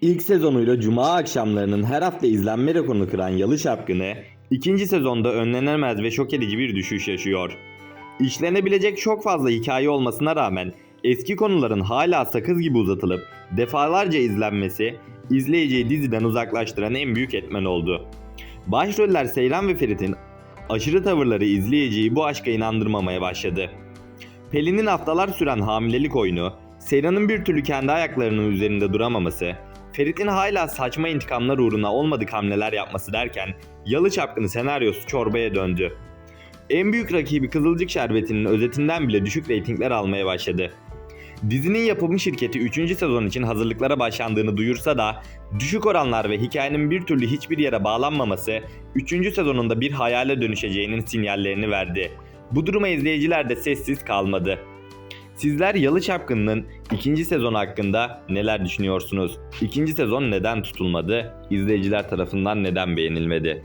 İlk sezonuyla cuma akşamlarının her hafta izlenme rekorunu kıran Yalı Çapkını, ikinci sezonda önlenemez ve şok edici bir düşüş yaşıyor. İşlenebilecek çok fazla hikaye olmasına rağmen eski konuların hala sakız gibi uzatılıp defalarca izlenmesi izleyiciyi diziden uzaklaştıran en büyük etmen oldu. Başroller Seyran ve Ferit'in aşırı tavırları izleyiciyi bu aşka inandırmamaya başladı. Pelin'in haftalar süren hamilelik oyunu, Seyran'ın bir türlü kendi ayaklarının üzerinde duramaması, Ferit'in hala saçma intikamlar uğruna olmadık hamleler yapması derken Yalı Çapkını senaryosu çorbaya döndü. En büyük rakibi Kızılcık Şerbeti'nin özetinden bile düşük reytingler almaya başladı. Dizinin yapımı şirketi 3. sezon için hazırlıklara başlandığını duyursa da düşük oranlar ve hikayenin bir türlü hiçbir yere bağlanmaması 3. sezonunda bir hayale dönüşeceğinin sinyallerini verdi. Bu duruma izleyiciler de sessiz kalmadı. Sizler Yalı Çapkını'nın ikinci sezonu hakkında neler düşünüyorsunuz? İkinci sezon neden tutulmadı? İzleyiciler tarafından neden beğenilmedi?